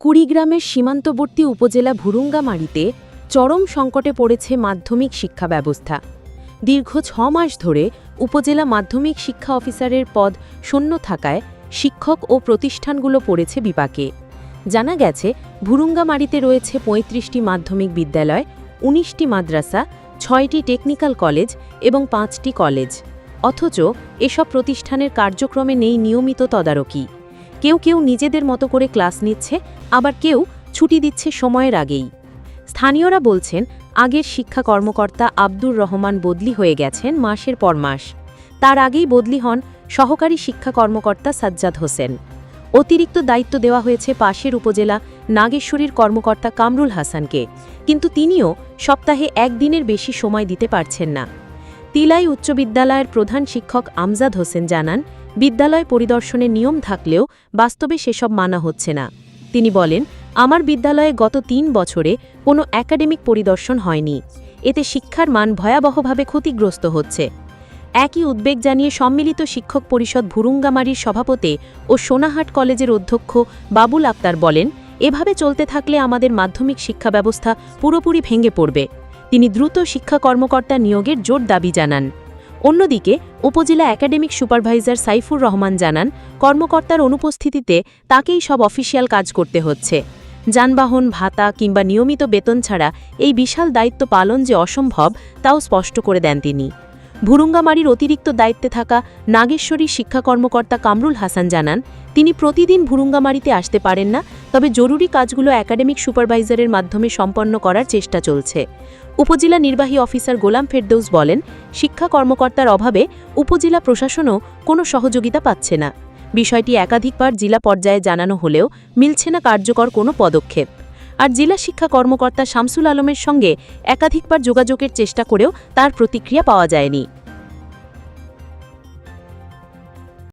কুড়িগ্রামের সীমান্তবর্তী উপজেলা ভুরুঙ্গামারিতে চরম সংকটে পড়েছে মাধ্যমিক শিক্ষা ব্যবস্থা। দীর্ঘ ছ মাস ধরে উপজেলা মাধ্যমিক শিক্ষা অফিসারের পদ শূন্য থাকায় শিক্ষক ও প্রতিষ্ঠানগুলো পড়েছে বিপাকে। জানা গেছে, ভুরুঙ্গামারিতে রয়েছে পঁয়ত্রিশটি মাধ্যমিক বিদ্যালয়, উনিশটি মাদ্রাসা, ছয়টি টেকনিক্যাল কলেজ এবং পাঁচটি কলেজ। অথচ এসব প্রতিষ্ঠানের কার্যক্রমে নেই নিয়মিত তদারকি। কেউ কেউ নিজেদের মতো করে ক্লাস নিচ্ছে, আবার কেউ ছুটি দিচ্ছে সময়ের আগেই। স্থানীয়রা বলছেন, আগের শিক্ষা কর্মকর্তা আব্দুর রহমান বদলি হয়ে গেছেন মাসের পর মাস। তার আগেই বদলি হন সহকারী শিক্ষা কর্মকর্তা সাজ্জাদ হোসেন। অতিরিক্ত দায়িত্ব দেওয়া হয়েছে পাশের উপজেলা নাগেশ্বরীর কর্মকর্তা কামরুল হাসানকে, কিন্তু তিনিও সপ্তাহে একদিনের বেশি সময় দিতে পারছেন না। তিলাই উচ্চ বিদ্যালয়ের প্রধান শিক্ষক আমজাদ হোসেন জানান বিদ্যালয় পরিদর্শনের নিয়ম থাকলেও বাস্তবে সেসব মানা হচ্ছে না। তিনি বলেন, আমার বিদ্যালয়ে গত তিন বছরে কোনো একাডেমিক পরিদর্শন হয়নি। এতে শিক্ষার মান ভয়াবহভাবে ক্ষতিগ্রস্ত হচ্ছে। একই উদ্বেগ জানিয়ে সম্মিলিত শিক্ষক পরিষদ ভুরুঙ্গামারির সভাপতি ও সোনাহাট কলেজের অধ্যক্ষ বাবুল আক্তার বলেন, এভাবে চলতে থাকলে আমাদের মাধ্যমিক শিক্ষা ব্যবস্থা পুরোপুরি ভেঙে পড়বে। তিনি দ্রুত শিক্ষা কর্মকর্তা নিয়োগের জোর দাবি জানান। অন্যদিকে, উপজেলা একাডেমিক সুপারভাইজার সাইফুর রহমান জানান, কর্মকর্তার অনুপস্থিতিতে তাকেই সব অফিসিয়াল কাজ করতে হচ্ছে। যানবাহন, ভাতা কিংবা নিয়মিত বেতন ছাড়া এই বিশাল দায়িত্ব পালন যে অসম্ভব, তাও স্পষ্ট করে দেন তিনি। ভুরুঙ্গামারির অতিরিক্ত দায়িত্বে থাকা নাগেশ্বরী শিক্ষা কর্মকর্তা কামরুল হাসান জানান, তিনি প্রতিদিন ভুরুঙ্গামারিতে আসতে পারেন না, তবে জরুরি কাজগুলো একাডেমিক সুপারভাইজারের মাধ্যমে সম্পন্ন করার চেষ্টা চলছে। উপজেলা নির্বাহী অফিসার গোলাম ফেরদৌস বলেন, শিক্ষা কর্মকর্তার অভাবে উপজেলা প্রশাসনও কোনো সহযোগিতা পাচ্ছে না। বিষয়টি একাধিকবার জেলা পর্যায়ে জানানো হলেও মিলছে না কার্যকর কোনো পদক্ষেপ। আর জেলা শিক্ষা কর্মকর্তা শামসুল আলমের সঙ্গে একাধিকবার যোগাযোগের চেষ্টা করেও তার প্রতিক্রিয়া পাওয়া যায়নি।